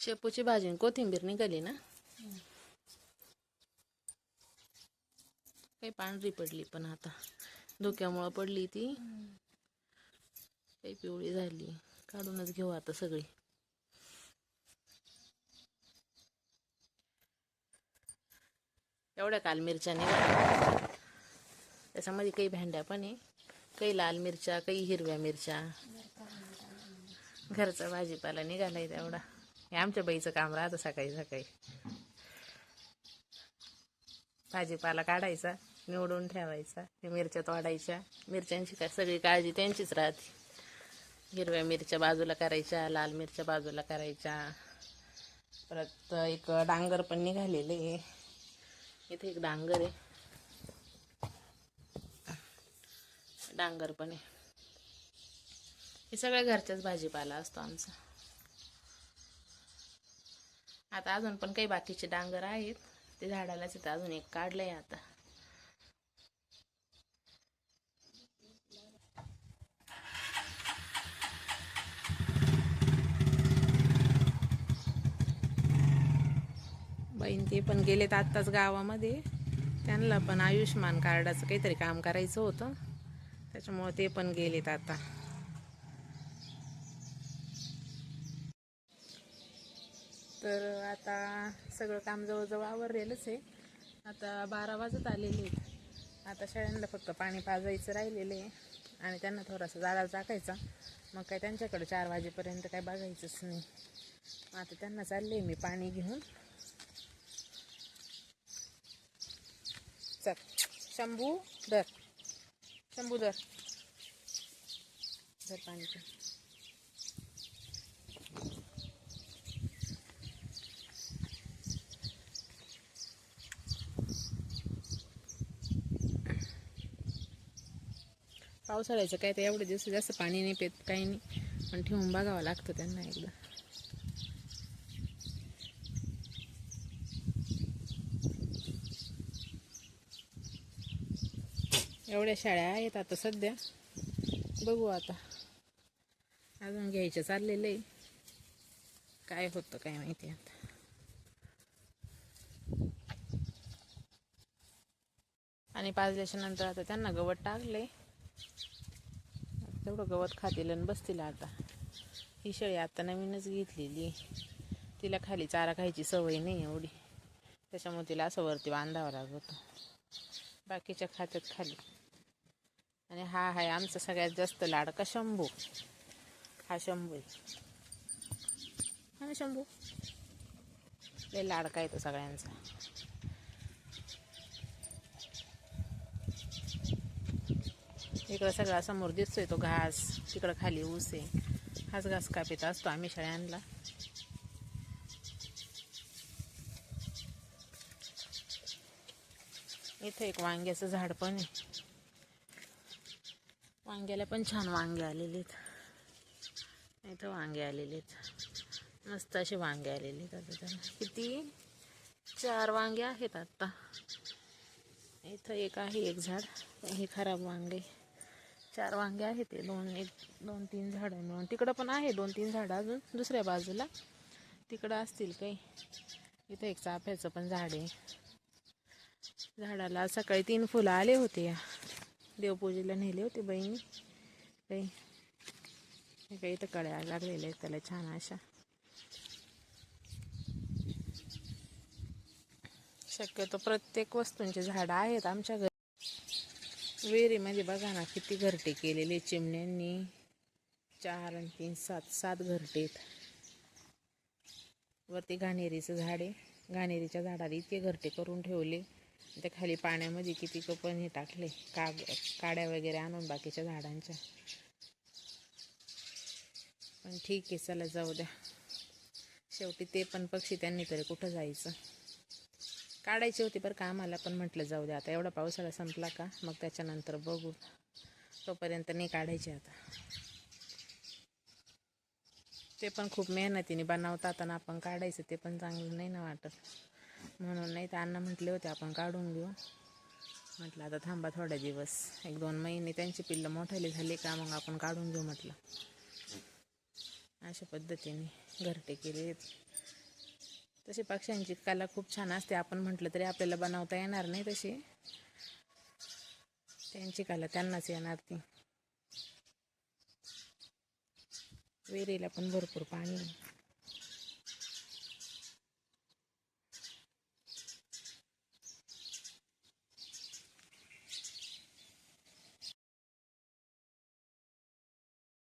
शेपूची भाजी आणि कोथिंबीर निघाली ना? काही पांढरी पडली पण आता. धुक्यामुळं पडली ती. काही पिवळी झाली. काढूनच घेऊ आता सगळी. एवढ्या काल मिरच्या निघाल्या. त्याच्यामध्ये काही भेंड्या पण आहे. काही लाल मिरच्या काही हिरव्या मिरच्या. घरचा भाजीपाला निघालाय तेवढा. हे आमच्या बाईचं काम राहतं सकाळी सकाळी. भाजीपाला काढायचा निवडून ठेवायचा मिरच्या तोडायच्या. मिरच्यांची काय सगळी काळजी त्यांचीच राहते. हिरव्या मिरच्या बाजूला करायच्या लाल मिरच्या बाजूला करायच्या. परत एक डांगर पण निघालेले इथे एक डांगर आहे. डांगर पण आहे. हे सगळ्या घरच्याच भाजीपाला असतो आमचा. आता अजून पण काही बाकीचे डांगर आहेत. ते झाडालाच इथं अजून एक काढलंय आता. बहीण ते पण गेलेत आत्ताच गावामध्ये. त्यांना पण आयुष्यमान कार्डाचं काहीतरी काम करायचं होतं. त्याच्यामुळे ते पण गेलेत आता. तर आता सगळं काम जवळजवळ आवरलेलंच आहे. आता बारा वाजत आलेले आहेत. आता शाळांना फक्त पाणी पाजायचं राहिलेलं आहे आणि त्यांना थोडासा जाळा टाकायचा मग काय त्यांच्याकडे चार वाजेपर्यंत काय बघायचंच नाही. आता त्यांना चालले मी पाणी घेऊन. चल शंभू धर. शंभू धर पाणी. पावसाळ्याचं काय तर एवढे दिवस जास्त पाणी नाही पेत काही नाही. पण ठेवून बघावं लागतं त्यांना एकदा. एवढ्या शाळा आहेत आता सध्या. बघू आता. अजून घ्यायचं चाललेलं आहे. काय होतं काय माहिती आता. आणि पाजल्याच्या नंतर आता त्यांना गवत टाकले तेवढं गवत खातील आणि बसतील आता. ही शेळी आता नवीनच घेतलेली तिला खाली चारा खायची सवय नाही एवढी. त्याच्यामुळे तिला असं वरती बांधावं लागतो. बाकीच्या खात्यात खाली. आणि हा आहे आमचा सगळ्यात जास्त लाडका शंभू. हा शंभू आहे. हा ना शंभू. लय लाडका येतो सगळ्यांचा. इकडं सगळा समोर दिसतोय तो घास तिकडं खाली ऊस आहे. हाच घास कापित असतो आम्ही शाळ्यांना. इथं एक वांग्याचं झाड पण आहे. वांग्याला पण छान वांगे आलेले आहेत इथं वांगे आलेले आहेत मस्त असे वांगे आलेले आहेत आता किती? चार वांगे आहेत आत्ता इथं एक आहे एक झाड. हे खराब वांगे. चार वांगे आहेत ते दोन एक दोन तीन झाडं मिळून तिकडं पण आहे दोन तीन झाडं अजून दुसऱ्या बाजूला. तिकडं असतील काही. इथं एक चाफ्याचं पण झाड आहे. झाडाला सकाळी तीन फुलं आले होते. या देवपूजेला नेले होते बहिणी. काही काही इथं कळ्या लागलेल्या आहेत त्याला छान अशा. शक्यतो प्रत्येक वस्तूंचे झाडं आहेत आमच्या घरी विहिरीमध्ये बघा ना किती घरटे केलेले चिमण्यांनी. चार आणि तीन सात सात घरटे आहेत. वरती घाणेरीचं झाड आहे. घाणेरीच्या झाडाला इतके घरटे करून ठेवले. त्या खाली पाण्यामध्ये किती कपन हे टाकले. काग काड्या वगैरे आणून बाकीच्या झाडांच्या. पण ठीक आहे चला जाऊ द्या. शेवटी ते पण पक्षी त्यांनी तरी कुठं जायचं? काढायची होती बरं का आम्हाला पण म्हटलं जाऊ द्या आता. एवढा पावसाळा संपला का मग त्याच्यानंतर बघू. तोपर्यंत नाही काढायचे आता. ते पण खूप मेहनतीने बनवतात आणि आपण काढायचं ते पण चांगलं नाही ना वाटत. म्हणून नाही तर अण्णा म्हटले होते आपण काढून घेऊ. म्हटलं आता थांबा थोडा दिवस. एक दोन महिने त्यांची पिल्लं मोठाली झाली का मग आपण काढून घेऊ म्हटलं. अशा पद्धतीने घरटे केले तशी पक्ष्यांची कला खूप छान असते. आपण म्हटलं तरी आपल्याला बनवता येणार नाही तशी. त्यांची कला त्यांनाच येणार ती. विहिरीला पण भरपूर पाणी आहे.